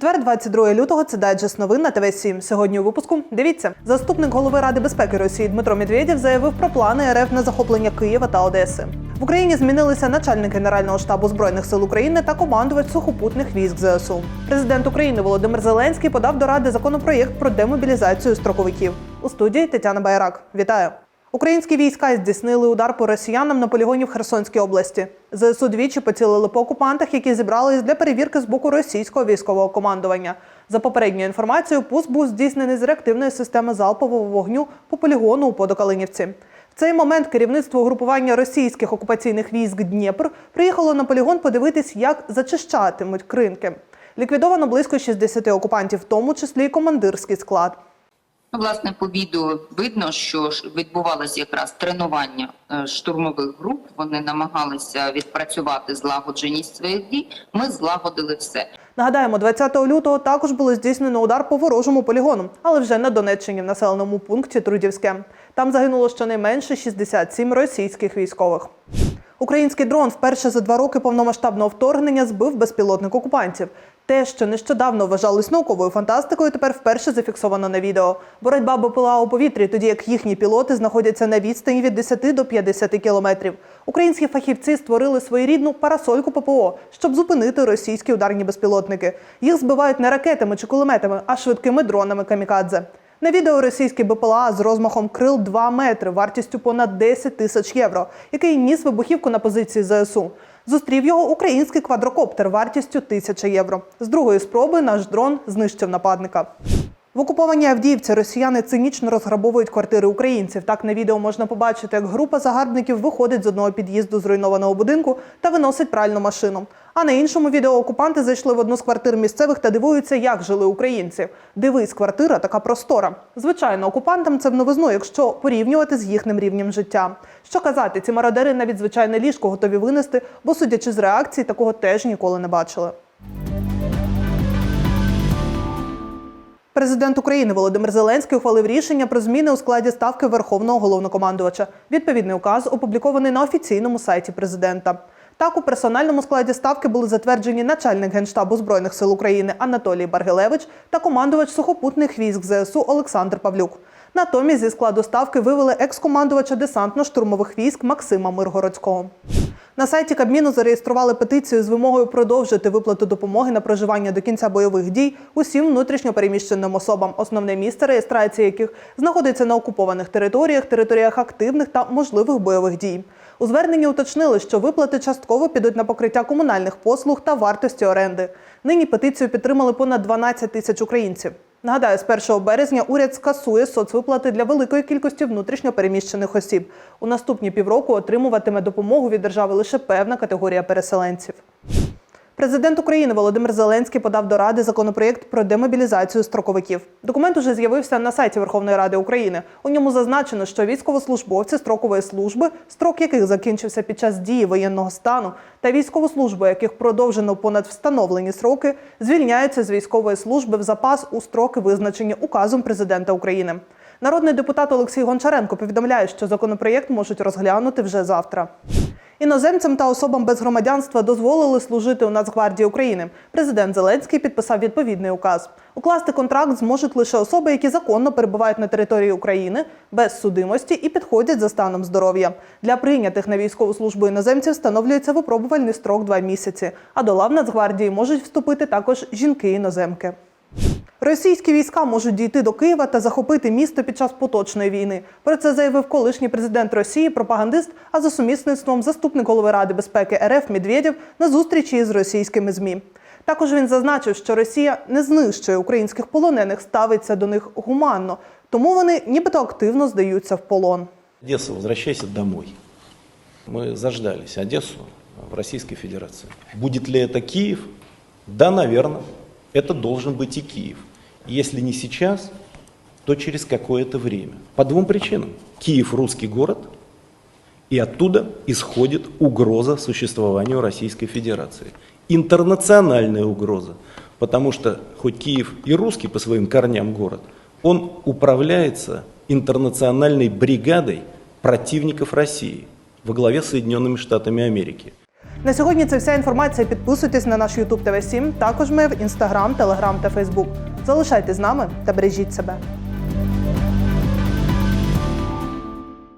Четвер, 22 лютого, це дайджест новин на ТВ 7 Сьогодні у випуску дивіться, заступник голови Ради безпеки Росії Дмитро Медведєв заявив про плани РФ на захоплення Києва та Одеси. В Україні змінилися начальник Генерального штабу збройних сил України та командувач сухопутних військ ЗСУ. Президент України Володимир Зеленський подав до ради законопроєкт про демобілізацію строковиків. У студії Тетяна Байрак. Вітаю. Українські війська здійснили удар по росіянам на полігоні в Херсонській області. ЗСУ двічі поцілили по окупантах, які зібрались для перевірки з боку російського військового командування. За попередньою інформацією, пуск був здійснений з реактивної системи залпового вогню по полігону у Подокалинівці. В цей момент керівництво угрупування російських окупаційних військ Дніпр приїхало на полігон подивитись, як зачищатимуть кринки. Ліквідовано близько 60 окупантів, в тому числі й командирський склад. Ну, власне, по відео видно, що ж відбувалося якраз тренування е, штурмових груп. Вони намагалися відпрацювати злагодженість своїх дій. Ми злагодили все. Нагадаємо, 20 лютого також було здійснено удар по ворожому полігону, але вже на Донеччині в населеному пункті Трудівське. Там загинуло щонайменше 67 російських військових. Український дрон вперше за два роки повномасштабного вторгнення збив безпілотник окупантів. Те, що нещодавно вважалось науковою фантастикою, тепер вперше зафіксовано на відео. Боротьба БПЛА у повітрі, тоді як їхні пілоти знаходяться на відстані від 10 до 50 кілометрів. Українські фахівці створили своєрідну парасольку ППО, щоб зупинити російські ударні безпілотники. Їх збивають не ракетами чи кулеметами, а швидкими дронами камікадзе. На відео російський БПЛА з розмахом крил 2 метри, вартістю понад 10 тисяч євро, який ніс вибухівку на позиції ЗСУ. Зустрів його український квадрокоптер вартістю 1000 євро. З другої спроби наш дрон знищив нападника. В окупованій Авдіївці росіяни цинічно розграбовують квартири українців. Так на відео можна побачити, як група загарбників виходить з одного під'їзду зруйнованого будинку та виносить пральну машину. А на іншому відео окупанти зайшли в одну з квартир місцевих та дивуються, як жили українці. Дивись, квартира така простора. Звичайно, окупантам це в новизну, якщо порівнювати з їхнім рівнем життя. Що казати, ці мародери навіть звичайне ліжко готові винести, бо судячи з реакції, такого теж ніколи не бачили. Президент України Володимир Зеленський ухвалив рішення про зміни у складі ставки Верховного головнокомандувача. Відповідний указ опублікований на офіційному сайті президента. Так, у персональному складі ставки були затверджені начальник генштабу збройних сил України Анатолій Баргилевич та командувач сухопутних військ ЗСУ Олександр Павлюк. Натомість зі складу ставки вивели екс-командувача десантно-штурмових військ Максима Миргородського. На сайті Кабміну зареєстрували петицію з вимогою продовжити виплату допомоги на проживання до кінця бойових дій усім внутрішньо переміщеним особам, основне місце реєстрації яких знаходиться на окупованих територіях, територіях активних та можливих бойових дій. У зверненні уточнили, що виплати частково підуть на покриття комунальних послуг та вартості оренди. Нині петицію підтримали понад 12 тисяч українців. Нагадаю, з 1 березня уряд скасує соцвиплати для великої кількості внутрішньо переміщених осіб. У наступні півроку отримуватиме допомогу від держави лише певна категорія переселенців. Президент України Володимир Зеленський подав до Ради законопроєкт про демобілізацію строковиків. Документ уже з'явився на сайті Верховної Ради України. У ньому зазначено, що військовослужбовці строкової служби, строк яких закінчився під час дії воєнного стану, та військовослужби, яких продовжено понад встановлені сроки, звільняються з військової служби в запас у строки, визначені указом президента України. Народний депутат Олексій Гончаренко повідомляє, що законопроєкт можуть розглянути вже завтра. Іноземцям та особам без громадянства дозволили служити у Нацгвардії України. Президент Зеленський підписав відповідний указ. Укласти контракт зможуть лише особи, які законно перебувають на території України без судимості і підходять за станом здоров'я. Для прийнятих на військову службу іноземців встановлюється випробувальний строк два місяці. А до лав Нацгвардії можуть вступити також жінки-іноземки. Російські війська можуть дійти до Києва та захопити місто під час поточної війни. Про це заявив колишній президент Росії, пропагандист, а за сумісництвом заступник голови Ради безпеки РФ Медведєв на зустрічі з російськими змі. Також він зазначив, що Росія не знищує українських полонених, ставиться до них гуманно, тому вони нібито активно здаються в полон. Одесса, возвращайся домой. Мы заждались Одессу в Российской Федерации. Будет ли это Киев? Да, наверное. Это должен быть и Киев. Если не сейчас, то через какое-то время. По двум причинам. Киев – русский город, и оттуда исходит угроза существованию Российской Федерации. Интернациональная угроза. Потому что хоть Киев и русский по своим корням город, он управляется интернациональной бригадой противников России во главе с Соединенными Штатами Америки. На сьогодні це вся інформація. Підписуйтесь на наш YouTube TV 7 Також ми в Instagram, Telegram та Facebook. Залишайтесь з нами та бережіть себе.